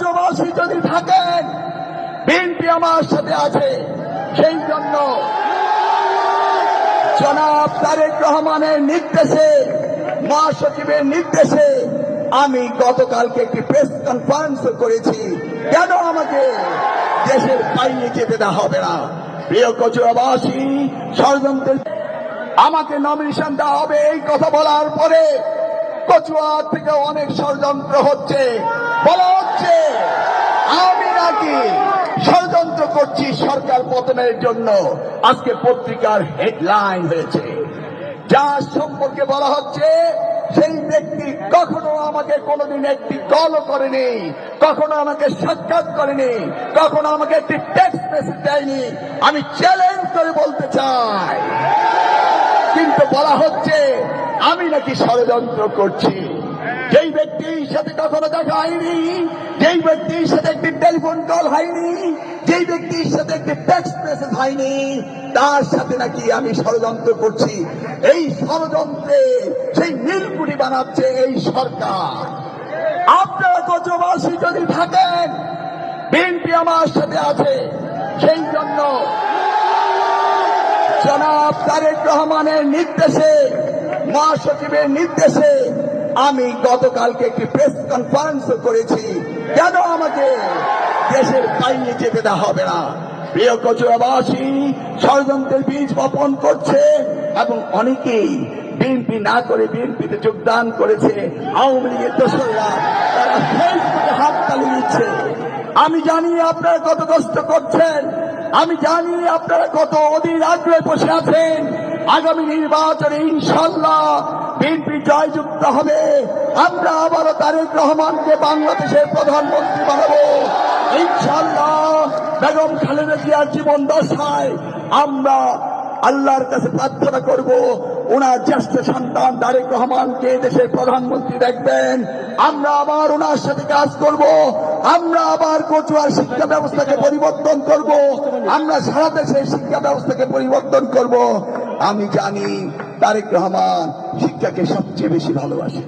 কচুবাসী যদি থাকেন, বিএনপি আমার সাথে আছে, সেই জন্য জনাব তারেক রহমানের নির্দেশে, মহাসচিবের নির্দেশে আমি গতকালকে একটি প্রেস কনফারেন্স করেছি। কেন আমাকে দেশের বাইরে যেতে দেওয়া হবে না? প্রিয় কচুয়াবাসী ষড়যন্ত্রের আমাকে নমিনেশন দেওয়া হবে, এই কথা বলার পরে কচুয়া থেকে অনেক ষড়যন্ত্র হচ্ছে। বলা হচ্ছে, আমি নাকি ষড়যন্ত্র করছি সরকার পতনের জন্য। আজকে পত্রিকার হেডলাইন হয়েছে। যার সম্পর্কে বলা হচ্ছে, সেই ব্যক্তি কখনো আমাকে কোনোদিন একটি কলও করেনি, কখনো আমাকে সাক্ষাৎ করেনি, কখনো আমাকে একটি টেক্সট মেসেজ দেয়নি। আমি চ্যালেঞ্জ করে বলতে চাই বলা হচ্ছে, আমি নাকি ষড়যন্ত্র করছি। যেই ব্যক্তির সাথে কখনো দেখা হয়নি, যেই ব্যক্তির সাথে একটি টেলিফোন কল হয়নি, যেই ব্যক্তির সাথে একটি টেক্সট মেসেজ হয়নি, তার সাথে নাকি আমি ষড়যন্ত্র করছি। এই ষড়যন্ত্রে সেই নীলকুটি বানাচ্ছে এই সরকার। আপনারা কচবাসী যদি থাকেন, বিএনপি আমার সাথে আছে, সেই জন্য জনাব তারেক রহমানের নির্দেশে, মহাসচিবের নির্দেশে আমি গতকালকে একটি প্রেস কনফারেন্স করেছি। কেন আমাকে দেশের বাইরে যেতে দেওয়া হবে না? প্রিয় কচুয়াবাসী ষড়যন্ত্রের বীজ বপন করছে এবং অনেকেই বিএনপি না করে বিএনপিতে যোগদান করেছে। আওয়ামী লীগের দোসররা তারা হাত তালি দিচ্ছে। আমি জানি আপনারা কত কষ্ট করছেন। আমি জানি আপনারা কত অধীর আগ্রহে বসে আছেন। আগামী নির্বাচনে ইনশাল্লাহ বিএনপি জয়যুক্ত হবে। আমরা আবারও তারেক রহমানকে বাংলাদেশের প্রধানমন্ত্রী বানাবো। ইনশাল্লাহ বেগম খালেদা জিয়ার জীবন দশায় আমরা আল্লাহর কাছে প্রার্থনা করব। ওনার জ্যেষ্ঠ সন্তান তারেক রহমানকে দেশের প্রধানমন্ত্রী দেখবেন। আমরা আবার ওনার সাথে কাজ করব। আমরা আবার কচুয়ার শিক্ষা ব্যবস্থাকে পরিবর্তন করব। আমরা সারা দেশের শিক্ষা ব্যবস্থাকে পরিবর্তন করব। আমি জানি তারেক রহমান শিক্ষাকে সবচেয়ে বেশি ভালোবাসেন